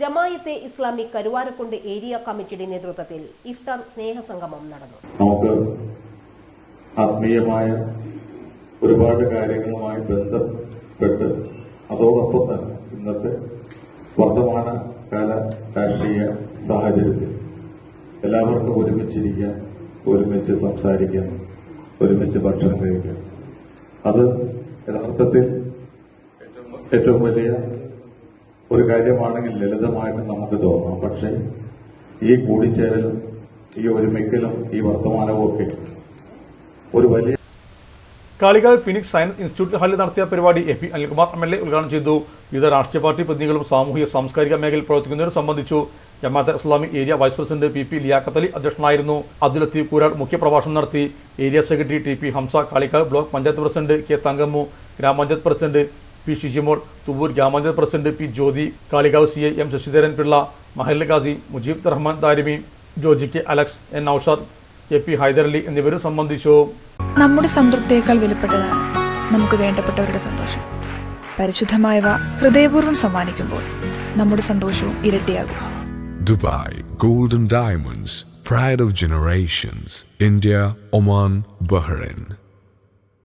Jamaat-e Islami Karuvarakundu area കമ്മിറ്റിയുടെ നേതൃത്വത്തിൽ ഇഫ്താർ സ്നേഹസംഗമം നടന്നു. നമുക്ക് ആത്മീയമായ ഒരുപാട് കാര്യങ്ങളുമായി ബന്ധപ്പെട്ട് അതോടൊപ്പം തന്നെ ഇന്നത്തെ വർത്തമാന കാല രാഷ്ട്രീയ സാഹചര്യത്തിൽ എല്ലാവർക്കും ഒരുമിച്ചിരിക്കാൻ ഒരുമിച്ച് സംസാരിക്കാൻ ഒരുമിച്ച് ഭക്ഷണം കഴിക്കാൻ. അത് യഥാർത്ഥത്തിൽ ഏറ്റവും വലിയ ഒരു കാര്യമാണെങ്കിൽ ലളിതമായിട്ട് നമുക്ക് തോന്നാം. പക്ഷേ ഈ കൂടിച്ചേരലും ഈ ഒരുമിക്കലും ഈ വർത്തമാനവും ഒക്കെ ഒരു വലിയ കാളികാവ് ഫിനിക്സ് സയൻസ് ഇൻസ്റ്റിറ്റ്യൂട്ട് ഹാളിൽ നടത്തിയ പരിപാടി A P Anilkumar M L A ഉദ്ഘാടനം ചെയ്തു. വിവിധ രാഷ്ട്രീയ പാർട്ടി പ്രതിനിധികളും സാമൂഹിക സാംസ്കാരിക മേഖലയിൽ പ്രവർത്തിക്കുന്നവരും സംബന്ധിച്ചു Jamaate Islami area vice president P P Liyaqat Ali അധ്യക്ഷനായിരുന്നു. അബ്ദുൽ ലത്തീഫ് കൂരാട് മുഖ്യപ്രഭാഷണം നടത്തി. Area secretary T P Hamsa Kalikavu block panchayat president K Thankammu grama panchayat president P Shijimol Thuvur grama panchayat president P Jyothi Kalikavu C I M Sasidharan Pillai Mahal khadi Mujeeb Rahman Tharimi Joji K Alex N Noushad K P Hyderali എന്നിവരും സംബന്ധിച്ചു. നമ്മുടെ സംതൃപ്തിയേക്കാൾ വിലപ്പെട്ടതാണ് നമുക്ക് വേണ്ടപ്പെട്ടവരുടെ സന്തോഷം. പരിശുദ്ധമായവ ഹൃദയപൂർവം സമ്മാനിക്കുമ്പോൾ നമ്മുടെ സന്തോഷവും ഇരട്ടിയാകും. Dubai golden diamonds pride of generations India Oman Bahrain.